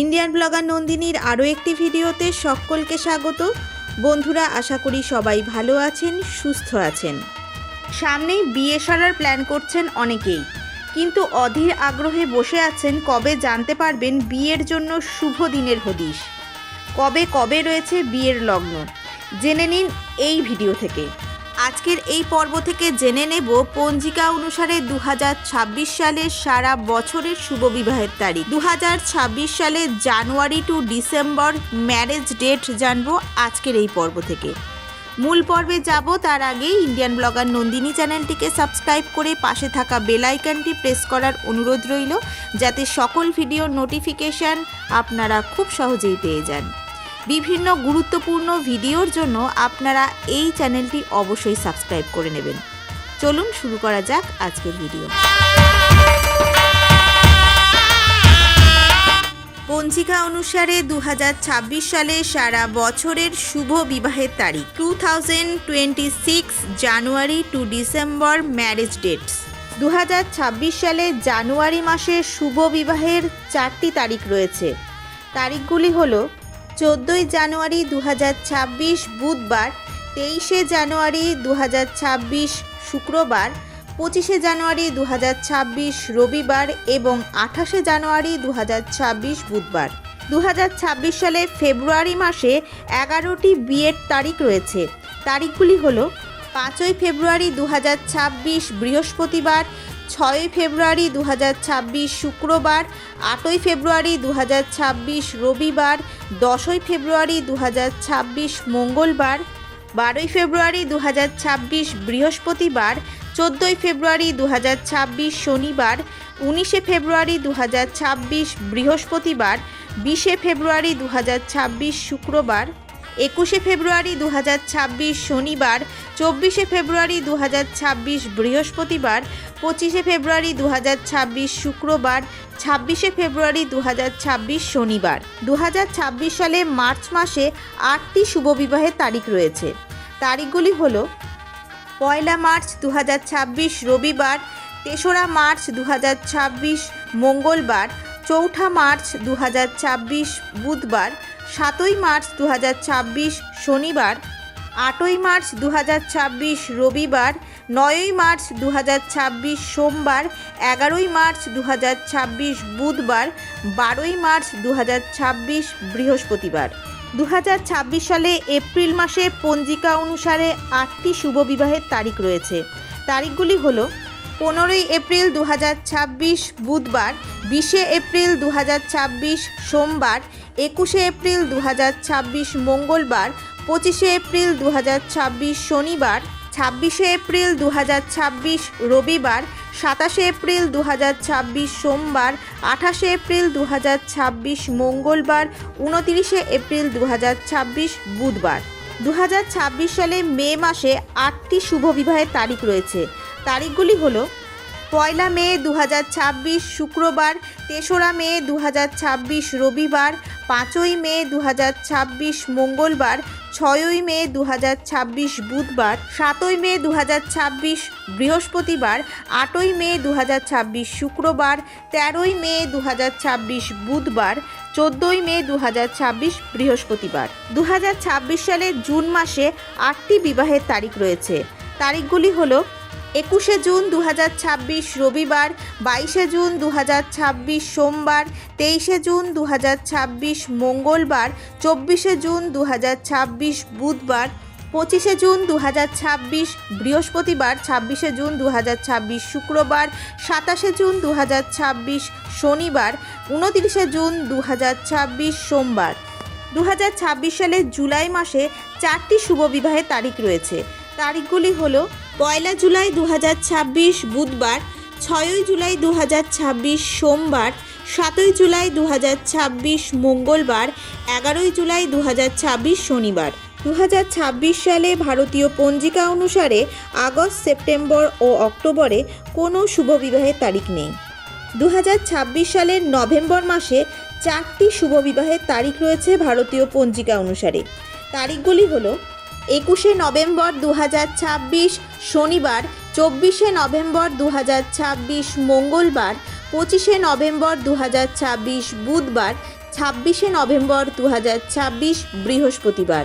Indian blogger নন্দিনীর আরও একটি ভিডিওতে সকলকে স্বাগত। বন্ধুরা, আশা করি সবাই ভালো আছেন, সুস্থ আছেন। সামনেই বিয়ে সারার প্ল্যান করছেন অনেকেই। কিন্তু অধীর আগ্রহে বসে আছেন কবে জানতে পারবেন বিয়ের জন্য শুভ দিনের হদিশ। কবে কবে রয়েছে বিয়ের লগ্ন? জেনে নিন এই ভিডিও থেকে। আজকের এই পর্ব থেকে জেনে নেব পঞ্জিকা অনুসারে দু হাজার ছাব্বিশ সালের সারা বছরের শুভ বিবাহের তারিখ। দু সালে January to December marriage date জানব আজকের এই পর্ব থেকে। মূল পর্বে যাব, তার আগে ইন্ডিয়ান ব্লগার নন্দিনী চ্যানেলটিকে সাবস্ক্রাইব করে পাশে থাকা বেল আইকনটি প্রেস করার অনুরোধ রইল, যাতে সকল ভিডিওর নোটিফিকেশান আপনারা খুব সহজেই পেয়ে যান। বিভিন্ন গুরুত্বপূর্ণ ভিডিওর জন্য আপনারা এই চ্যানেলটি অবশ্যই সাবস্ক্রাইব করে নেবেন। চলুন শুরু করা যাক আজকের ভিডিও। পঞ্জিকা অনুসারে দু হাজার ছাব্বিশ সালে সারা বছরের শুভ বিবাহের তারিখ to January to December marriage dates দু হাজার ছাব্বিশ সালে জানুয়ারি মাসে শুভ বিবাহের চারটি তারিখ রয়েছে। তারিখগুলি হলো চোদ্দোই জানুয়ারি দু হাজার ছাব্বিশ বুধবার, তেইশে জানুয়ারি দু হাজার ছাব্বিশ শুক্রবার, পঁচিশে জানুয়ারি দু হাজার ছাব্বিশ রবিবার এবং আঠাশে জানুয়ারি দু হাজার ছাব্বিশ বুধবার। দু হাজার ছাব্বিশ সালে ফেব্রুয়ারি মাসে এগারোটি বিয়ের তারিখ রয়েছে। তারিখগুলি হলো পাঁচই ফেব্রুয়ারি দু হাজার ছাব্বিশ বৃহস্পতিবার, ছয়ই ফেব্রুয়ারি দু হাজার ছাব্বিশ শুক্রবার, আটই ফেব্রুয়ারি দু হাজার ছাব্বিশ রবিবার, দশই ফেব্রুয়ারি দু হাজার ছাব্বিশ মঙ্গলবার, বারোই ফেব্রুয়ারি দু হাজার ছাব্বিশ বৃহস্পতিবার, চোদ্দোই ফেব্রুয়ারি দু হাজার ছাব্বিশ শনিবার, উনিশে ফেব্রুয়ারি দু হাজার ছাব্বিশ বৃহস্পতিবার, বিশে ফেব্রুয়ারি দু হাজার ছাব্বিশ শুক্রবার। একুশে ফেব্রুয়ারি দু হাজার ছাব্বিশ শনিবার, চব্বিশে ফেব্রুয়ারি দু হাজার ছাব্বিশ বৃহস্পতিবার, পঁচিশে ফেব্রুয়ারি দু হাজার ছাব্বিশ শুক্রবার, ছাব্বিশে ফেব্রুয়ারি দু হাজার ছাব্বিশ শনিবার। দু হাজার ছাব্বিশ সালে মার্চ মাসে আটটি শুভবিবাহের তারিখ রয়েছে। তারিখগুলি হলো পয়লা মার্চ দু হাজার ছাব্বিশ রবিবার, তেসরা মার্চ দু হাজার ছাব্বিশ মঙ্গলবার, চৌঠা মার্চ দু হাজার ছাব্বিশ বুধবার সাতই মার্চ দু হাজার ছাব্বিশ শনিবার, আটই মার্চ দু হাজার ছাব্বিশ রবিবার, নয়ই মার্চ দু হাজার ছাব্বিশ সোমবার, এগারোই মার্চ দু হাজার ছাব্বিশ বুধবার, বারোই মার্চ দু হাজার ছাব্বিশ বৃহস্পতিবার। দু হাজার ছাব্বিশ সালে এপ্রিল মাসে পঞ্জিকা অনুসারে আটটি শুভ বিবাহের তারিখ রয়েছে। তারিখগুলি হল পনেরোই এপ্রিল দু হাজার ছাব্বিশ বুধবার, বিশে এপ্রিল দু হাজার ছাব্বিশ সোমবার একুশে এপ্রিল দু হাজার ছাব্বিশ মঙ্গলবার, পঁচিশে এপ্রিল দু হাজার ছাব্বিশ শনিবার, ছাব্বিশে এপ্রিল দু হাজার ছাব্বিশ রবিবার, সাতাশে এপ্রিল দু হাজার ছাব্বিশ সোমবার, আঠাশে এপ্রিল দু হাজার ছাব্বিশ মঙ্গলবার, উনতিরিশে এপ্রিল দু হাজার ছাব্বিশ বুধবার। দু হাজার ছাব্বিশ সালে মে মাসে আটটি শুভ বিবাহের তারিখ রয়েছে। তারিখগুলি হলো পয়লা মে দু হাজার ছাব্বিশ শুক্রবার, তেসরা মে দু হাজার ছাব্বিশ রবিবার, পাঁচই মে দু হাজার ছাব্বিশ মঙ্গলবার, ছয়ই মে দু হাজার ছাব্বিশ বুধবার, সাতই মে দু হাজার ছাব্বিশ বৃহস্পতিবার, আটই মে দু হাজার ছাব্বিশ শুক্রবার, তেরোই মে দু হাজার ছাব্বিশ বুধবার, চোদ্দোই মে দু হাজার ছাব্বিশ বৃহস্পতিবার। দু হাজার ছাব্বিশ সালের জুন মাসে আটটি বিবাহের তারিখ রয়েছে। তারিখগুলি হলো একুশে জুন দু হাজার ছাব্বিশ রবিবার, বাইশে জুন দু হাজার ছাব্বিশ সোমবার, তেইশে জুন দু হাজার ছাব্বিশ মঙ্গলবার, চব্বিশে জুন দু হাজার ছাব্বিশ বুধবার, পঁচিশে জুন দু হাজার ছাব্বিশ বৃহস্পতিবার, ছাব্বিশে জুন দু হাজার ছাব্বিশ শুক্রবার, সাতাশে জুন দু হাজার ছাব্বিশ শনিবার, উনতিরিশে জুন দু হাজার ছাব্বিশ সোমবার। দু সালের জুলাই মাসে চারটি শুভ বিবাহের তারিখ রয়েছে। তারিখগুলি হলো পয়লা জুলাই দু হাজার ছাব্বিশ বুধবার, ছয়ই জুলাই দু হাজার ছাব্বিশ সোমবার, সাতই জুলাই দু হাজার ছাব্বিশ মঙ্গলবার, এগারোই জুলাই দু হাজার ছাব্বিশ শনিবার। দু হাজার ছাব্বিশ সালে ভারতীয় পঞ্জিকা অনুসারে আগস্ট, সেপ্টেম্বর ও অক্টোবরে কোনো শুভ বিবাহের তারিখ নেই। দু হাজার ছাব্বিশ সালের নভেম্বর মাসে চারটি শুভ বিবাহের তারিখ রয়েছে ভারতীয় পঞ্জিকা অনুসারে। তারিখগুলি হলো একুশে নভেম্বর দু হাজার ছাব্বিশ শনিবার, চব্বিশে নভেম্বর দু হাজার ছাব্বিশ মঙ্গলবার, পঁচিশে নভেম্বর দু হাজার ছাব্বিশ বুধবার, ছাব্বিশে নভেম্বর দু হাজার ছাব্বিশ বৃহস্পতিবার।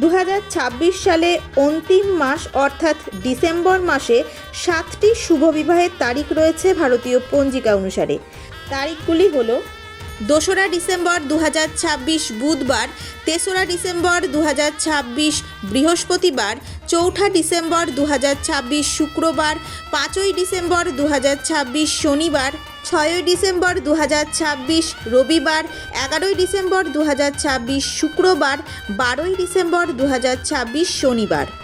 দু হাজার ছাব্বিশ সালে অন্তিম মাস অর্থাৎ ডিসেম্বর মাসে সাতটি শুভ বিবাহের তারিখ রয়েছে ভারতীয় পঞ্জিকা অনুসারে। তারিখগুলি হলো দোসরা ডিসেম্বর দু হাজার ছাব্বিশ বুধবার, তেসরা ডিসেম্বর দু হাজার ছাব্বিশ বৃহস্পতিবার, চৌঠা ডিসেম্বর দু হাজার ছাব্বিশ শুক্রবার, পাঁচই ডিসেম্বর দু হাজার ছাব্বিশ শনিবার, ছয়ই ডিসেম্বর দু হাজার ছাব্বিশ রবিবার, এগারোই ডিসেম্বর দু হাজার ছাব্বিশ শুক্রবার, বারোই ডিসেম্বর দু হাজার ছাব্বিশ শনিবার।